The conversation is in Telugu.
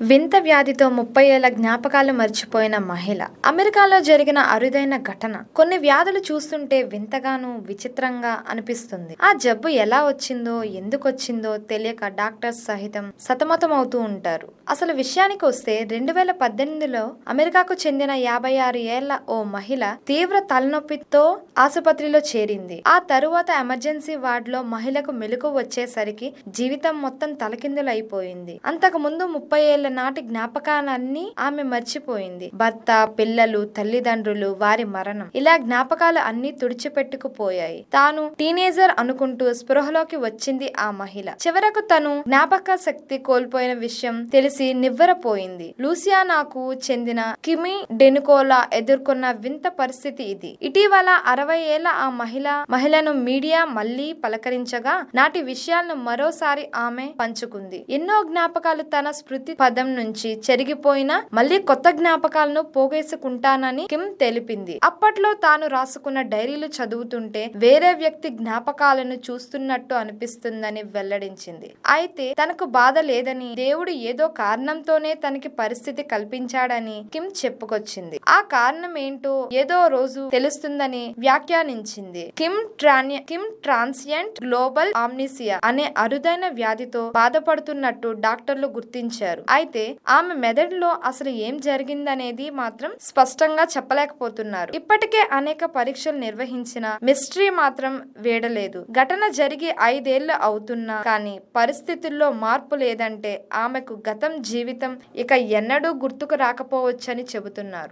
వింత వ్యాధితో ముప్పై ఏళ్ళ జ్ఞాపకాలు మర్చిపోయిన మహిళ. అమెరికాలో జరిగిన అరుదైన ఘటన. కొన్ని వ్యాధులు చూస్తుంటే వింతగాను విచిత్రంగా అనిపిస్తుంది. ఆ జబ్బు ఎలా వచ్చిందో ఎందుకు వచ్చిందో తెలియక డాక్టర్స్ సహితం సతమతం అవుతూ ఉంటారు. అసలు విషయానికి వస్తే రెండు వేల పద్దెనిమిదిలో అమెరికాకు చెందిన యాభై ఆరు ఏళ్ళ ఓ మహిళ తీవ్ర తలనొప్పితో ఆసుపత్రిలో చేరింది. ఆ తరువాత ఎమర్జెన్సీ వార్డులో మహిళకు మెలకు వచ్చేసరికి జీవితం మొత్తం తలకిందులైపోయింది. అంతకు ముందు ముప్పై ఏళ్ళ నాటి జ్ఞాపకాలన్నీ ఆమె మర్చిపోయింది. భర్త పిల్లలు తల్లిదండ్రులు వారి మరణం. ఇలా జ్ఞాపకాలు అన్ని తుడిచిపెట్టుకుపోయాయి. తాను టీనేజర్ అనుకుంటూ స్పృహలోకి వచ్చింది ఆ మహిళ. చివరకు తను జ్ఞాపక శక్తి కోల్పోయిన విషయం తెలిసి నివ్వరపోయింది. లూసియానాకు చెందిన కిమి డెనుకోలా ఎదుర్కొన్న వింత పరిస్థితి ఇది. ఇటీవల అరవై ఏళ్ళ ఆ మహిళ మహిళను మీడియా మళ్ళీ పలకరించగా నాటి విషయాలను మరోసారి ఆమె పంచుకుంది. ఎన్నో జ్ఞాపకాలు తన స్మృతి పద నుంచి చెరిగిపోయినా మళ్ళీ కొత్త జ్ఞాపకాలను పోగేసుకుంటానని కిమ్ తెలిపింది. అప్పట్లో తాను రాసుకున్న డైరీలు చదువుతుంటే వేరే వ్యక్తి జ్ఞాపకాలను చూస్తున్నట్టు అనిపిస్తుందని వెల్లడించింది. అయితే తనకు బాధ లేదని దేవుడు ఏదో కారణంతోనే తనకి పరిస్థితి కల్పించాడని కిమ్ చెప్పుకొచ్చింది. ఆ కారణం ఏంటో ఏదో రోజు తెలుస్తుందని వ్యాఖ్యానించింది. కిమ్ ట్రాన్య కిమ్ ట్రాన్సియంట్ గ్లోబల్ ఆమ్నిసియా అనే అరుదైన వ్యాధితో బాధపడుతున్నట్టు డాక్టర్లు గుర్తించారు. అయితే ఆమె మెదడులో అసలు ఏం జరిగిందనేది మాత్రం స్పష్టంగా చెప్పలేకపోతున్నారు. ఇప్పటికే అనేక పరీక్షలు నిర్వహించిన మిస్టరీ మాత్రం వేడలేదు. ఘటన జరిగి ఐదేళ్ళు అవుతున్నా కానీ పరిస్థితుల్లో మార్పు లేదంటే ఆమెకు గతం జీవితం ఇక ఎన్నడూ గుర్తుకు రాకపోవచ్చని చెబుతున్నారు.